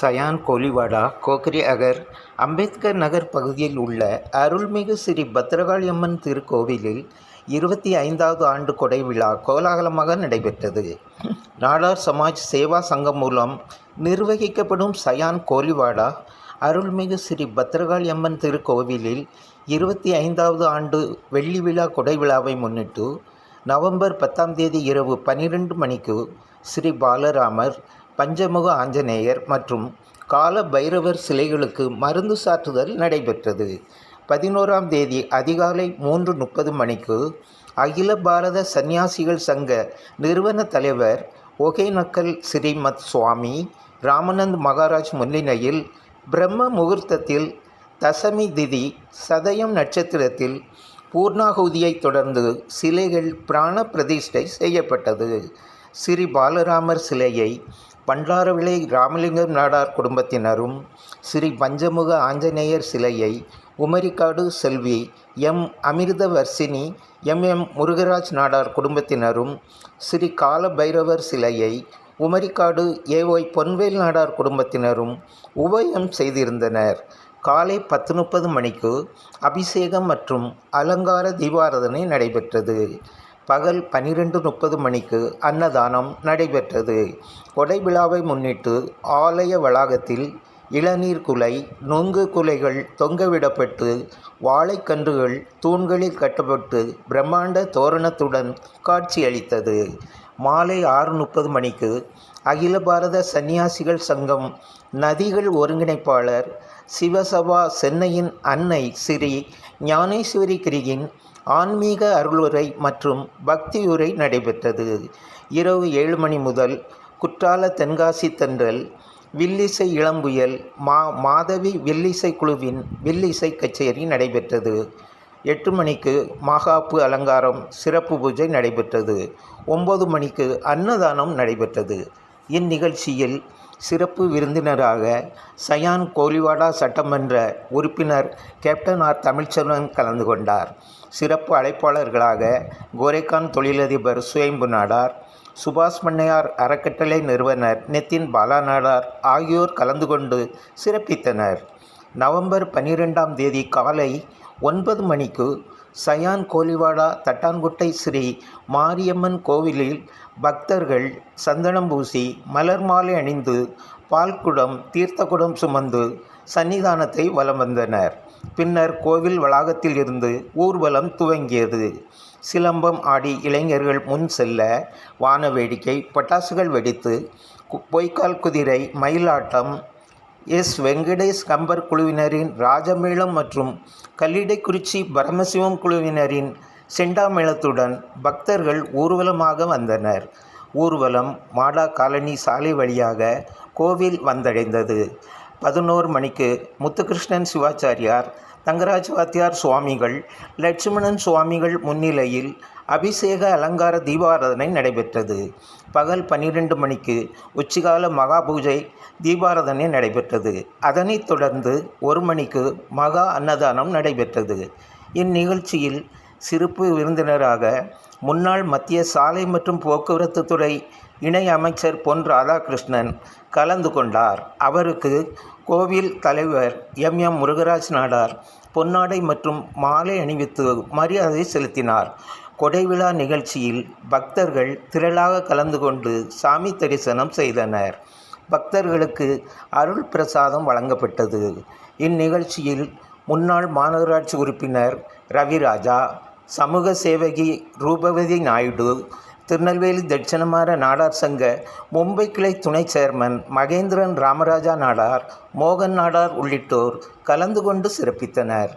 Cyan Koliwada Kokri Agar Ambedkar Nagar பகுதியில் உள்ள அருள்மிகு ஸ்ரீ பத்திரகாளியம்மன் திருக்கோவிலில் இருபத்தி ஐந்தாவது ஆண்டு கொடை விழா கோலாகலமாக நடைபெற்றது. நாடார் சமாஜ் சேவா சங்கம் மூலம் நிர்வகிக்கப்படும் சயான் கோலிவாடா அருள்மிகு ஸ்ரீ பத்ரகாளி அம்மன் திருக்கோவிலில் இருபத்தி ஐந்தாவது ஆண்டு வெள்ளி விழா கொடை விழாவை முன்னிட்டு நவம்பர் பத்தாம் தேதி இரவு பன்னிரெண்டு மணிக்கு ஸ்ரீ பாலராமர் பஞ்சமுக ஆஞ்சநேயர் மற்றும் கால பைரவர் சிலைகளுக்கு மருந்து சாற்றுதல் நடைபெற்றது. பதினோராம் தேதி அதிகாலை மூன்று முப்பது மணிக்கு அகில பாரத சந்நியாசிகள் சங்க நிறுவன தலைவர் ஒகேனக்கல் ஸ்ரீமத் சுவாமி ராமநந்த் மகாராஜ் முன்னிலையில் பிரம்ம முகூர்த்தத்தில் தசமி திதி சதயம் நட்சத்திரத்தில் பூர்ணாகுதியை தொடர்ந்து சிலைகள் பிராண பிரதிஷ்டை செய்யப்பட்டது. ஸ்ரீ பாலராமர் சிலையை பண்டாரவிளை ராமலிங்கம் நாடார் குடும்பத்தினரும் ஸ்ரீ பஞ்சமுக ஆஞ்சநேயர் சிலையை Umarikadu Selvi M. Amirthavarshini M. M. Murugaraj Nadar குடும்பத்தினரும் ஸ்ரீ கால பைரவர் சிலையை உமரிக்காடு ஏஒய் பொன்வேல் நாடார் குடும்பத்தினரும் உபயம் செய்திருந்தனர். காலை பத்து முப்பது மணிக்கு அபிஷேகம் மற்றும் அலங்கார தீபாராதனை நடைபெற்றது. பகல் பனிரெண்டு முப்பது மணிக்கு அன்னதானம் நடைபெற்றது. கொடை விழாவை முன்னிட்டு ஆலய வளாகத்தில் இளநீர் குலை நொங்கு குலைகள் தொங்கவிடப்பட்டு வாழைக்கன்றுகள் தூண்களில் கட்டப்பட்டு பிரம்மாண்ட தோரணத்துடன் காட்சியளித்தது. மாலை ஆறு முப்பது மணிக்கு அகில பாரத சந்நியாசிகள் சங்கம் நதிகள் ஒருங்கிணைப்பாளர் சிவசபா சென்னையின் அன்னை ஸ்ரீ ஞானேஸ்வரி கிரியின் ஆன்மீக அருளுரை மற்றும் பக்தியுரை நடைபெற்றது. இரவு ஏழு மணி முதல் குற்றால தென்காசி தென்றல் வில்லிசை இளம்புயல் மா மாதவி வில்லிசை குழுவின் வில்லிசை கச்சேரி நடைபெற்றது. எட்டு மணிக்கு மாகாப்பு அலங்காரம் சிறப்பு பூஜை நடைபெற்றது. ஒம்பது மணிக்கு அன்னதானம் நடைபெற்றது. இந்நிகழ்ச்சியில் சிறப்பு விருந்தினராக சயான் கோலிவாடா சட்டமன்ற உறுப்பினர் கேப்டன் ஆர் தமிழ்ச்செல்வன் கலந்து கொண்டார். சிறப்பு அழைப்பாளர்களாக கோரேகான் தொழிலதிபர் சுயம்பு நாடார் சுபாஷ் மன்னையார் அறக்கட்டளை நிறுவனர் நிதின் பாலா நாடார் ஆகியோர் கலந்து கொண்டு சிறப்பித்தனர். நவம்பர் பன்னிரெண்டாம் தேதி காலை ஒன்பது மணிக்கு சயான் கோலிவாடா தட்டான்குட்டை ஸ்ரீ மாரியம்மன் கோவிலில் பக்தர்கள் சந்தனம் பூசி மலர் மாலை அணிந்து பால்குடம் தீர்த்தகுடம் சுமந்து சன்னிதானத்தை வலம் வந்தனர். பின்னர் கோவில் வளாகத்தில் இருந்து ஊர்வலம் துவங்கியது. சிலம்பம் ஆடி இளைஞர்கள் முன் செல்ல வான வேடிக்கை பட்டாசுகள் வெடித்து பொய்க்கால் குதிரை மயிலாட்டம் எஸ். வெங்கடேஷ் கம்பர் குழுவினரின் ராஜமேளம் மற்றும் கல்லிடைக்குறிச்சி பரமசிவம் குழுவினரின் செண்டாமேளத்துடன் பக்தர்கள் ஊர்வலமாக வந்தனர். ஊர்வலம் மாடா காலனி சாலை வழியாக கோவில் வந்தடைந்தது. பதினோரு மணிக்கு முத்துகிருஷ்ணன் சிவாச்சாரியார் தங்கராஜ் வாத்தியார் சுவாமிகள் லட்சுமணன் சுவாமிகள் முன்னிலையில் அபிஷேக அலங்கார தீபாராதனை நடைபெற்றது. பகல் பன்னிரெண்டு மணிக்கு உச்சிகால மகா பூஜை தீபாராதனை நடைபெற்றது. அதனைத் தொடர்ந்து ஒரு மணிக்கு மகா அன்னதானம் நடைபெற்றது. இந்நிகழ்ச்சியில் சிறப்பு விருந்தினராக முன்னாள் மத்திய சாலை மற்றும் போக்குவரத்து துறை இணை அமைச்சர் பொன் ராதாகிருஷ்ணன் கலந்து கொண்டார். அவருக்கு கோவில் தலைவர் எம். எம். முருகராஜ் நாடார் பொன்னாடை மற்றும் மாலை அணிவித்து மரியாதை செலுத்தினார். கொடைவிழா நிகழ்ச்சியில் பக்தர்கள் திரளாக கலந்து கொண்டு சாமி தரிசனம் செய்தனர். பக்தர்களுக்கு அருள் பிரசாதம் வழங்கப்பட்டது. இந்நிகழ்ச்சியில் முன்னாள் மாநகராட்சி உறுப்பினர் ரவிராஜா சமூக சேவகி ரூபவதி நாயுடு திருநெல்வேலி தட்சிணமார நாடார் சங்க மும்பை கிளை துணை சேர்மன் மகேந்திரன் ராமராஜா நாடார் மோகன் நாடார் உள்ளிட்டோர் கலந்து கொண்டு சிறப்பித்தனர்.